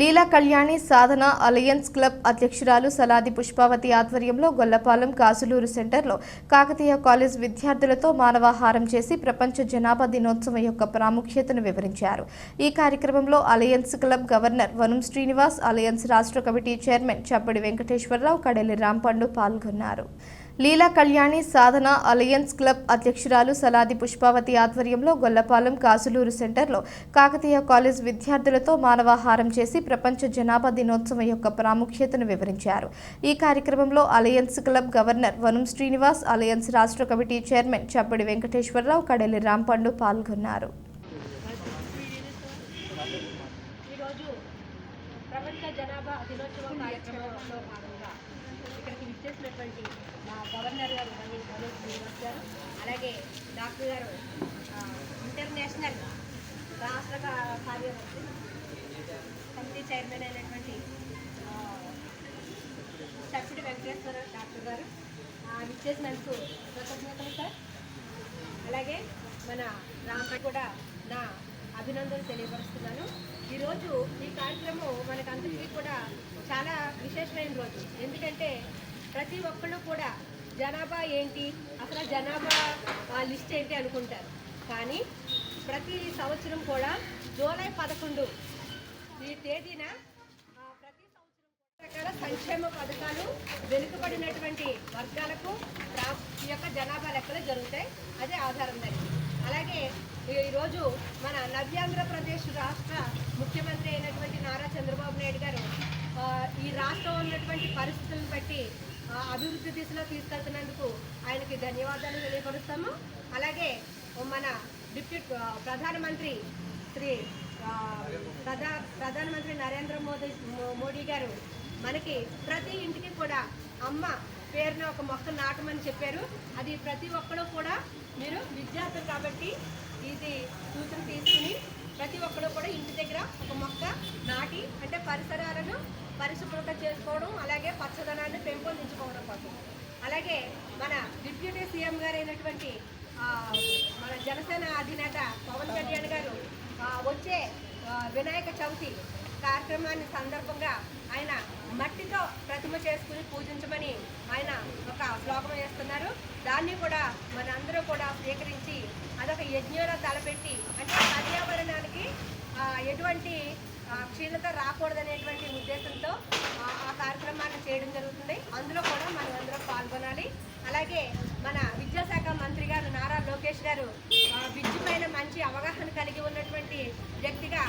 లీలా Kalyani Sadhana alliance club అధ్యక్షురాలు సలాది పుష్పావతి ఆధ్వర్యంలో గొల్లపాలెం కాసులూరు సెంటర్లో కాకతీయ కాలేజ్ విద్యార్థులతో మానవాహారం చేసి ప్రపంచ జనాభా దినోత్సవం యొక్క ప్రాముఖ్యతను వివరించారు. ఈ కార్యక్రమంలో alliance club governor Vanum Srinivas alliance రాష్ట్ర కమిటీ చైర్మన్ చప్పడి వెంకటేశ్వరరావు కడెలి రాంపండు పాల్గొన్నారు. లీలా కళ్యాణి సాధన అలయన్స్ క్లబ్ అధ్యక్షురాలు సలాది పుష్పావతి ఆధ్వర్యంలో గొల్లపాలెం కాసులూరు సెంటర్లో కాకతీయ కాలేజ్ విద్యార్థులతో మానవాహారం చేసి ప్రపంచ జనాభా దినోత్సవం యొక్క ప్రాముఖ్యతను వివరించారు. ఈ కార్యక్రమంలో alliance club governor Vanam Srinivas alliance రాష్ట్ర కమిటీ చైర్మన్ చప్పడి వెంకటేశ్వరరావు కడెలి రాంపండు పాల్గొన్నారు. ఈరోజు ప్రపంచ జనాభా దినోత్సవం కార్యక్రమంలో భాగంగా ఇక్కడికి విచ్చేసినటువంటి మా గవర్నర్ గారు రవి మనోజ్ శ్రీనివాస్ గారు అలాగే డాక్టర్ గారు ఇంటర్నేషనల్ రాష్ట్ర కా- కార్యదర్శి కమిటీ చైర్మన్ అయినటువంటి చచ్చిడి వెంకటేశ్వర డాక్టర్ గారు ఆ, విచ్చేసినందుకు కృతజ్ఞతలు సార్. అలాగే మన రామ్ కూడా నా అభినందనలు తెలియపరుస్తున్నాను. ఈరోజు ఈ కార్యక్రమం మనకందరికీ కూడా చాలా విశేషమైన రోజు. ఎందుకంటే ప్రతి ఒక్కళ్ళు కూడా జనాభా ఏంటి? అసలు జనాభా ఆ, లిస్ట్ ఏంటి అనుకుంటారు. కానీ ప్రతి సంవత్సరం కూడా జూలై పదకొండు ఈ తేదీన ప్రతి సంవత్సరం రకాల సంక్షేమ పథకాలు వెనుకబడినటువంటి వర్గాలకు ఈ యొక్క జనాభా లెక్కలు జరుగుతాయి. అదే ఆధారం దానికి. అలాగే ఈరోజు మన నవ్యాంధ్రప్రదేశ్ రాష్ట్ర ముఖ్యమంత్రి అయినటువంటి నారా చంద్రబాబు నాయుడు గారు ఈ రాష్ట్రం ఉన్నటువంటి పరిస్థితులను బట్టి అభివృద్ధి దిశలో తీసుకెళ్తున్నందుకు ఆయనకి ధన్యవాదాలు తెలియపరుస్తాము. అలాగే మన డిప్యూటీ ప్రధానమంత్రి శ్రీ ప్రధా ప్రధానమంత్రి నరేంద్ర మోదీ మోడీ గారు మనకి ప్రతి ఇంటికి కూడా అమ్మ పేరున ఒక మొక్క నాటమని చెప్పారు. అది ప్రతి ఒక్కరు కూడా మీరు విద్యార్థులు కాబట్టి ఇది సూచన తీసుకుని ప్రతి ఒక్కరు కూడా ఇంటి దగ్గర ఒక మొక్క నాటి అంటే పరిసరాలను పరిశుభ్రత చేసుకోవడం అలాగే పచ్చదనాన్ని పెంపొందించుకోవడం కోసం. అలాగే మన డిప్యూటీ సీఎం గారు అయినటువంటి మన జనసేన అధినేత పవన్ కళ్యాణ్ గారు వచ్చే వినాయక చవితి కార్యక్రమాన్ని సందర్భంగా ఆయన మట్టితో ప్రతిమ చేసుకుని పూజించమని ఆయన ఒక శ్లోకం వేస్తున్నారు దాన్ని కూడా మనందరూ కూడా స్వీకరించి అదొక యజ్ఞంలో తలపెట్టి అంటే పర్యావరణానికి ఎటువంటి క్షీణత క్షీణత రాకూడదనేటువంటి ఉద్దేశంతో ఆ, కార్యక్రమాన్ని చేయడం జరుగుతుంది. అందులో కూడా మనం అందరం పాల్గొనాలి. అలాగే మన విద్యాశాఖ మంత్రి గారు నారా లోకేష్ గారు విద్య పైన మంచి అవగాహన కలిగి ఉన్నటువంటి వ్యక్తిగా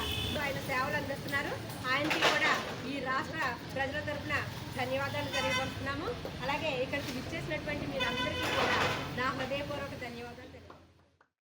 ఆయన సేవలు అందిస్తున్నారు. ఆయనకి కూడా ఈ రాష్ట్ర ప్రజల తరఫున ధన్యవాదాలు తెలియపరుస్తున్నాము. అలాగే ఇక్కడికి విచ్చేసినటువంటి హృదయపూర్వక ధన్యవాదాలు.